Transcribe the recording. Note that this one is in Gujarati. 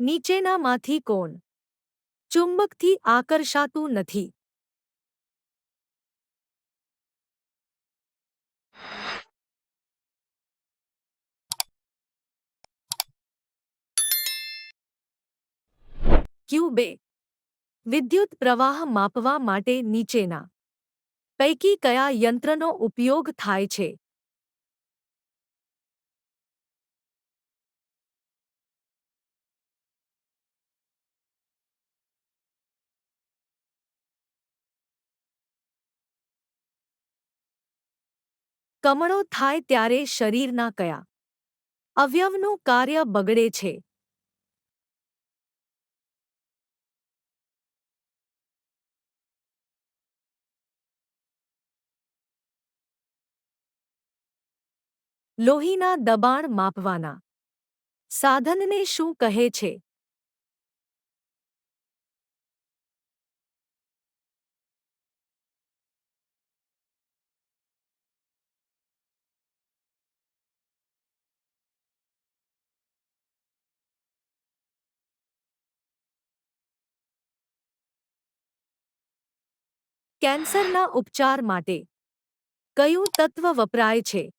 નીચેનામાંથી કોણ? ચુંબકથી આકર્ષાતું નથી. ક્યુ બે વિદ્યુત પ્રવાહ માપવા માટે નીચેના. પૈકી કયા યંત્રનો ઉપયોગ થાય છે? કમળો થાય ત્યારે શરીરના કયા. અવયવનું કાર્ય બગડે છે. લોહીના દબાણ માપવાના. સાધનને શું કહે છે? કેન્સરના ઉપચાર માટે. કયું તત્વ વપરાય છે?